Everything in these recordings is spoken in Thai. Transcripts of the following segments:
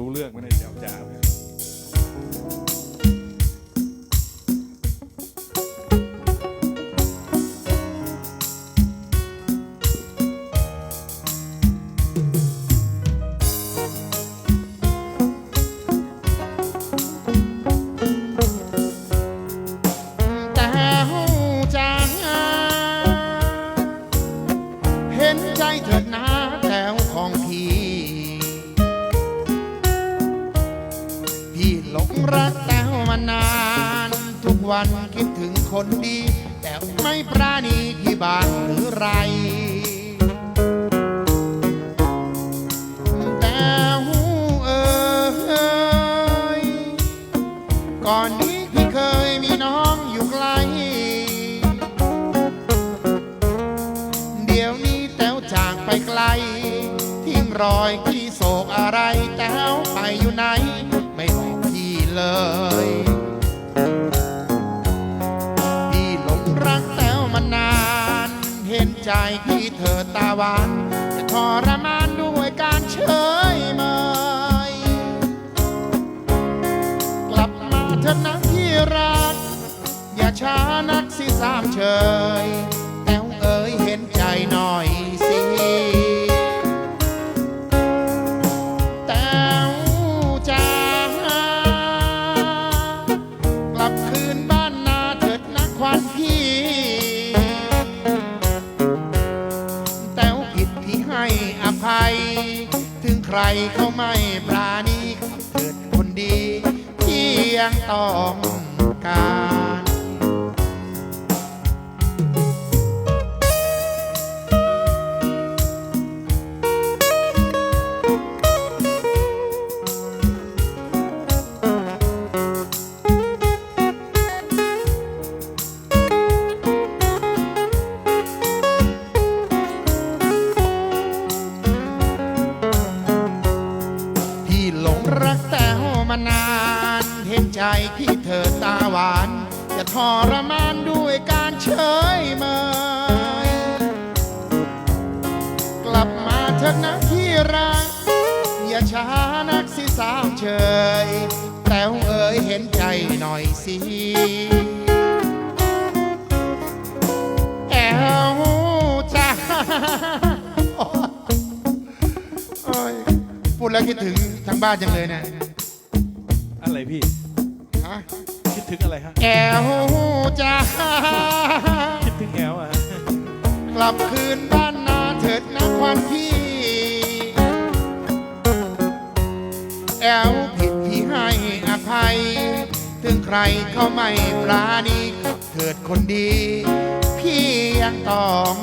รู้เรื่องไม่ได้เจ้าจ้าวแต่หูจ้าเห็นใจเถิดนะ พี่หลงรักแต้วมานาน ทุกวันคิดถึงคนดี แต่ไม่ปราณีที่บานหรือไรแต่หูเอ่ยก่อนนี้พี่เคยมีน้องอยู่ไกล เดี๋ยวนี้แต้วจากไปไกล ทิ้งรอยที่โศกอะไรแต้วไปอยู่ไหน เลย พี่หลงรักแต้วมานาน เห็นใจที่เธอตาหวานจะทรมานด้วยการเฉยเมยกลับมาเถอะนะที่รัก อย่าช้านักสิสามเชย ให้อภัย ถึงใครเขาไม่ปราณีเกิดคนดีที่ยังต้องการ รักแต้วมานาน เห็นใจที่เธอตาหวาน จะทรมานด้วยการเฉยเมยกลับมาเถอะนะที่รัก อย่าช้านักสิสาวเฉย แต้วเอ๋ยเห็นใจหน่อยสิแอวจ้า แล้วคิดถึงทางบ้านจังเลยเนี่ยอะไรพี่ ฮะคิดถึงอะไรฮะ แอวจ้าคิดถึงแอลอะฮะกลับคืนบ้านนาเถิดนะควันพี่ แอวผิดที่ให้อภัย ถึงใครเขาไม่ปราณีเถิดคนดี พี่ยังต้อง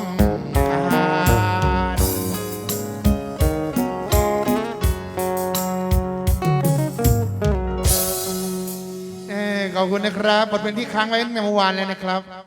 อ้ยขอบคุณนะครับบทเป็นที่ค้างไว้ในเมื่อวานเลยนะครับ